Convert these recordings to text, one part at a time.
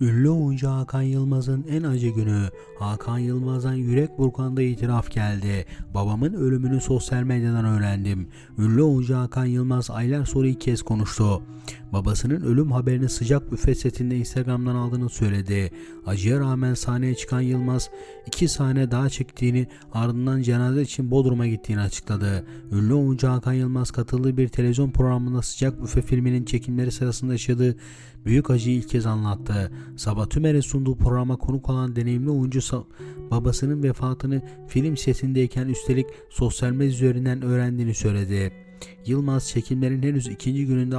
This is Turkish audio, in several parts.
Ünlü oyuncu Hakan Yılmaz'ın en acı günü. Hakan Yılmaz'dan yürek burkanda itiraf geldi. Babamın ölümünü sosyal medyadan öğrendim. Ünlü oyuncu Hakan Yılmaz aylar sonra ilk kez konuştu. Babasının ölüm haberini sıcak büfe setinde Instagram'dan aldığını söyledi. Acıya rağmen sahneye çıkan Yılmaz iki sahne daha çektiğini ardından cenaze için Bodrum'a gittiğini açıkladı. Ünlü oyuncu Hakan Yılmaz katıldığı bir televizyon programında sıcak büfe filminin çekimleri sırasında yaşadığı büyük acıyı ilk kez anlattı. Sabah Tümer'in sunduğu programa konuk olan deneyimli oyuncu babasının vefatını film setindeyken üstelik sosyal medya üzerinden öğrendiğini söyledi. Yılmaz çekimlerin henüz ikinci gününde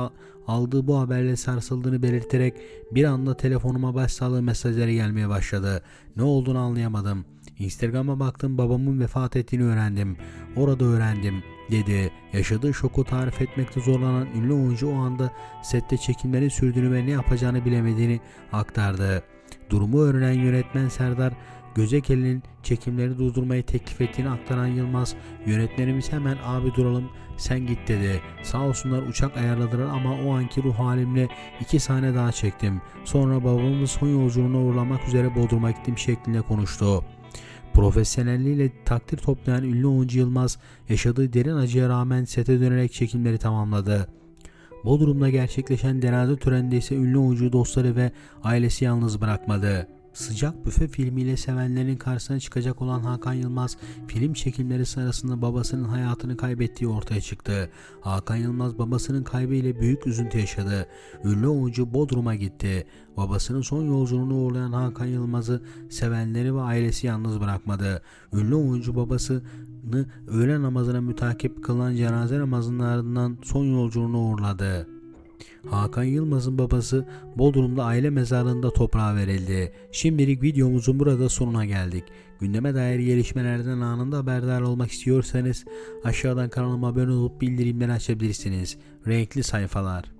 aldığı bu haberle sarsıldığını belirterek bir anda telefonuma başsağlığı mesajları gelmeye başladı. Ne olduğunu anlayamadım. Instagram'a baktım babamın vefat ettiğini öğrendim. Orada öğrendim dedi. Yaşadığı şoku tarif etmekte zorlanan ünlü oyuncu o anda sette çekimlerin sürdüğünü ve ne yapacağını bilemediğini aktardı. Durumu öğrenen yönetmen Serdar Gözekel'in çekimleri durdurmayı teklif ettiğini aktaran Yılmaz, yönetmenimiz hemen abi duralım sen git dedi. Sağ olsunlar uçak ayarladılar ama o anki ruh halimle iki sahne daha çektim. Sonra babamın son yolculuğuna uğurlamak üzere Bodrum'a gittim şeklinde konuştu. Profesyonelliğiyle takdir toplayan ünlü oyuncu Yılmaz yaşadığı derin acıya rağmen sete dönerek çekimleri tamamladı. Bodrum'da gerçekleşen cenaze töreninde ise ünlü oyuncu dostları ve ailesi yalnız bırakmadı. Sıcak Büfe filmiyle sevenlerin karşısına çıkacak olan Hakan Yılmaz film çekimleri sırasında babasının hayatını kaybettiği ortaya çıktı. Hakan Yılmaz babasının kaybıyla büyük üzüntü yaşadı. Ünlü oyuncu Bodrum'a gitti. Babasının son yolculuğunu uğurlayan Hakan Yılmaz'ı sevenleri ve ailesi yalnız bırakmadı. Ünlü oyuncu babasını öğle namazına mütakip kılınan cenaze namazının ardından son yolculuğunu uğurladı. Hakan Yılmaz'ın babası Bodrum'da aile mezarlığında toprağa verildi. Şimdilik videomuzun burada sonuna geldik. Gündeme dair gelişmelerden anında haberdar olmak istiyorsanız aşağıdan kanalıma abone olup bildirimleri açabilirsiniz. Renkli sayfalar.